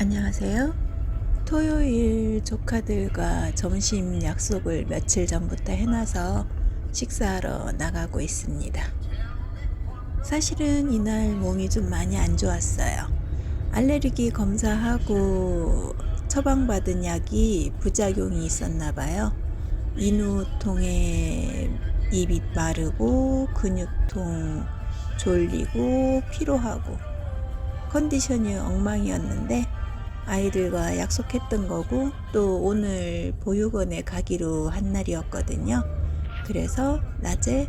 안녕하세요. 토요일 조카들과 점심 약속을 며칠 전부터 해놔서 식사하러 나가고 있습니다. 사실은 이날 몸이 좀 많이 안 좋았어요. 알레르기 검사하고 처방받은 약이 부작용이 있었나 봐요. 인후통에 입이 마르고 근육통 졸리고 피로하고 컨디션이 엉망이었는데 아이들과 약속했던 거고 또 오늘 보육원에 가기로 한 날이었거든요. 그래서 낮에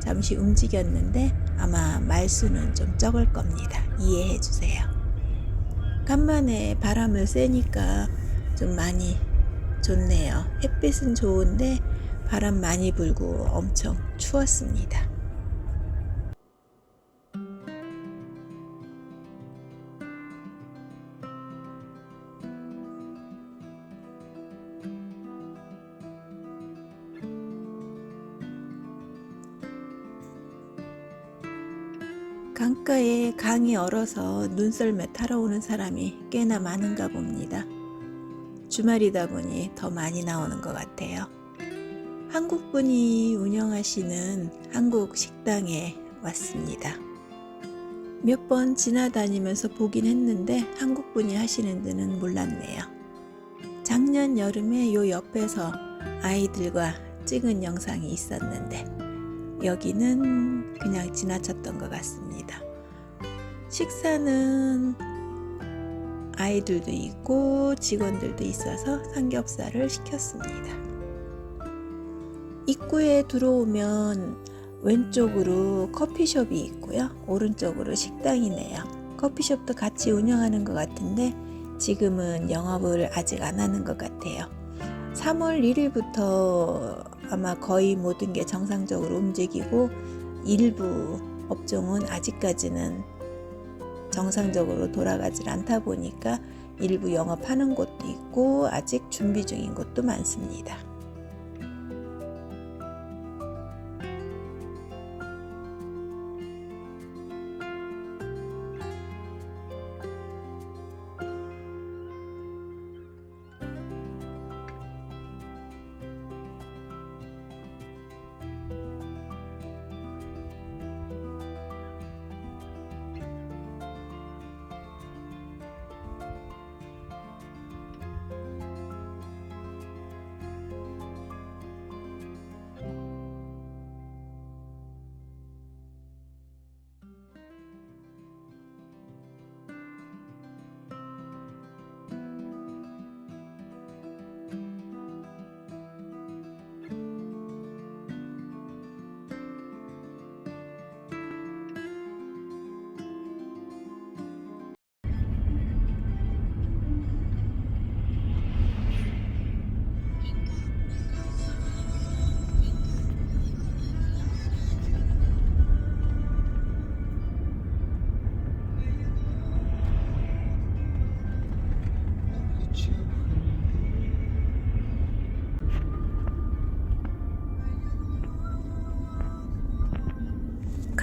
잠시 움직였는데 아마 말수는 좀 적을 겁니다. 이해해 주세요. 간만에 바람을 쐬니까 좀 많이 좋네요. 햇빛은 좋은데 바람 많이 불고 엄청 추웠습니다. 강가에 강이 얼어서 눈썰매 타러 오는 사람이 꽤나 많은가 봅니다. 주말이다 보니 더 많이 나오는 것 같아요. 한국분이 운영하시는 한국 식당에 왔습니다. 몇 번 지나다니면서 보긴 했는데 한국분이 하시는 데는 몰랐네요. 작년 여름에 요 옆에서 아이들과 찍은 영상이 있었는데 여기는 그냥 지나쳤던 것 같습니다. 식사는 아이들도 있고 직원들도 있어서 삼겹살을 시켰습니다. 입구에 들어오면 왼쪽으로 커피숍이 있고요. 오른쪽으로 식당이네요. 커피숍도 같이 운영하는 것 같은데 지금은 영업을 아직 안 하는 것 같아요. 3월 1일부터 아마 거의 모든 게 정상적으로 움직이고 일부 업종은 아직까지는 정상적으로 돌아가질 않다 보니까 일부 영업하는 곳도 있고 아직 준비 중인 곳도 많습니다.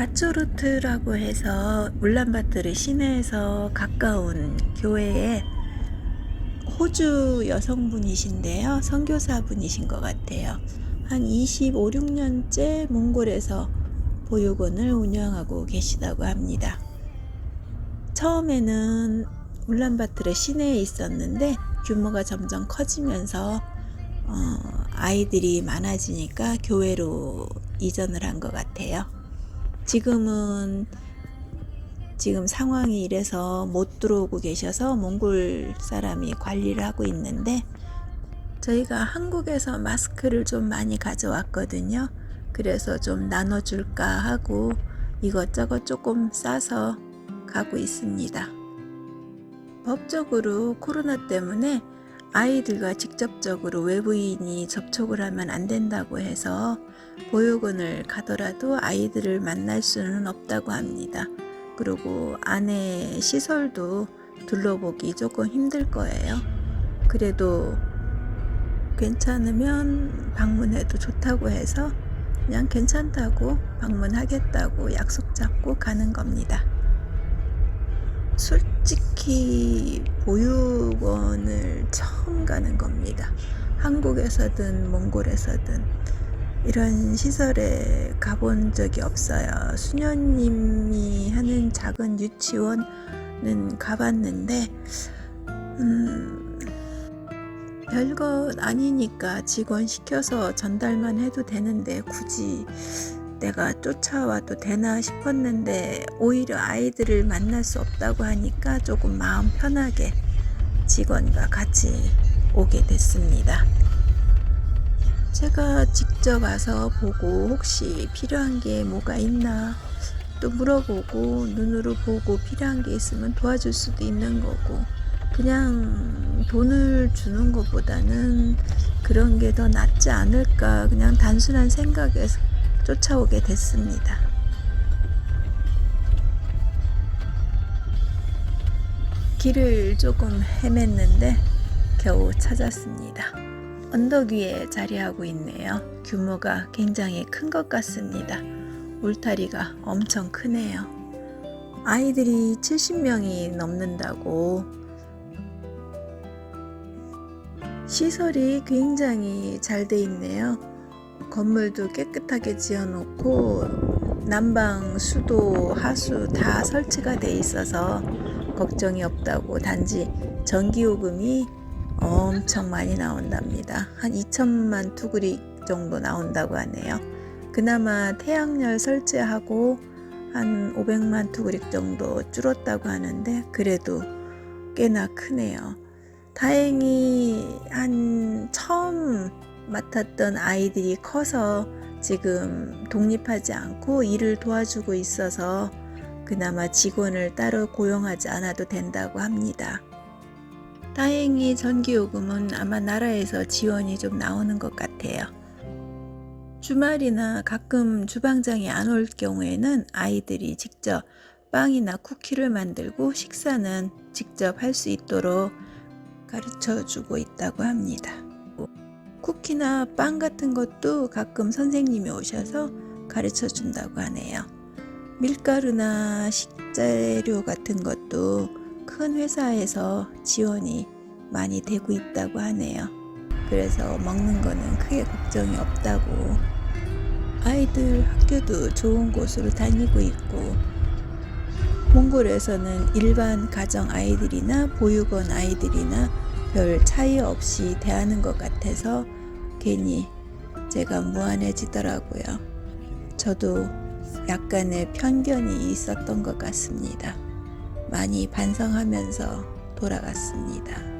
가초루트라고 해서 울란바토르 시내에서 가까운 교회에 호주 여성분이신데요. 선교사분이신 것 같아요. 한 25, 6년째 몽골에서 보육원을 운영하고 계시다고 합니다. 처음에는 울란바토르 시내에 있었는데 규모가 점점 커지면서 어, 아이들이 많아지니까 교회로 이전을 한 것 같아요. 지금은 지금 상황이 이래서 못 들어오고 계셔서 몽골 사람이 관리를 하고 있는데 저희가 한국에서 마스크를 좀 많이 가져왔거든요. 그래서 좀 나눠줄까 하고 이것저것 조금 싸서 가고 있습니다. 법적으로 코로나 때문에 아이들과 직접적으로 외부인이 접촉을 하면 안 된다고 해서 보육원을 가더라도 아이들을 만날 수는 없다고 합니다. 그리고 안에 시설도 둘러보기 조금 힘들 거예요. 그래도 괜찮으면 방문해도 좋다고 해서 그냥 괜찮다고 방문하겠다고 약속 잡고 가는 겁니다. 솔직히 보육원을 처음 가는 겁니다. 한국에서든 몽골에서든 이런 시설에 가본 적이 없어요. 수녀님이 하는 작은 유치원은 가봤는데, 음, 별것 아니니까 직원 시켜서 전달만 해도 되는데 굳이 내가 쫓아와도 되나 싶었는데 오히려 아이들을 만날 수 없다고 하니까 조금 마음 편하게 직원과 같이 오게 됐습니다. 제가 직접 와서 보고 혹시 필요한 게 뭐가 있나 또 물어보고 눈으로 보고 필요한 게 있으면 도와줄 수도 있는 거고 그냥 돈을 주는 것보다는 그런 게 더 낫지 않을까 그냥 단순한 생각에서 쫓아오게 됐습니다. 길을 조금 헤맸는데 겨우 찾았습니다. 언덕 위에 자리하고 있네요. 규모가 굉장히 큰 것 같습니다. 울타리가 엄청 크네요. 아이들이 70명이 넘는다고 시설이 굉장히 잘 돼 있네요. 건물도 깨끗하게 지어놓고 난방, 수도, 하수 다 설치가 돼 있어서 걱정이 없다고 단지 전기요금이 엄청 많이 나온답니다. 한 2천만 투구리 정도 나온다고 하네요. 그나마 태양열 설치하고 한 500만 투구릭 정도 줄었다고 하는데 그래도 꽤나 크네요. 다행히 한 처음 맡았던 아이들이 커서 지금 독립하지 않고 일을 도와주고 있어서 그나마 직원을 따로 고용하지 않아도 된다고 합니다. 다행히 전기요금은 아마 나라에서 지원이 좀 나오는 것 같아요. 주말이나 가끔 주방장이 안 올 경우에는 아이들이 직접 빵이나 쿠키를 만들고 식사는 직접 할 수 있도록 가르쳐 주고 있다고 합니다. 쿠키나 빵 같은 것도 가끔 선생님이 오셔서 가르쳐 준다고 하네요. 밀가루나 식재료 같은 것도 큰 회사에서 지원이 많이 되고 있다고 하네요. 그래서 먹는 거는 크게 걱정이 없다고. 아이들 학교도 좋은 곳으로 다니고 있고, 몽골에서는 일반 가정 아이들이나 보육원 아이들이나 별 차이 없이 대하는 것 같아서 괜히 제가 무안해지더라고요. 저도 약간의 편견이 있었던 것 같습니다. 많이 반성하면서 돌아갔습니다.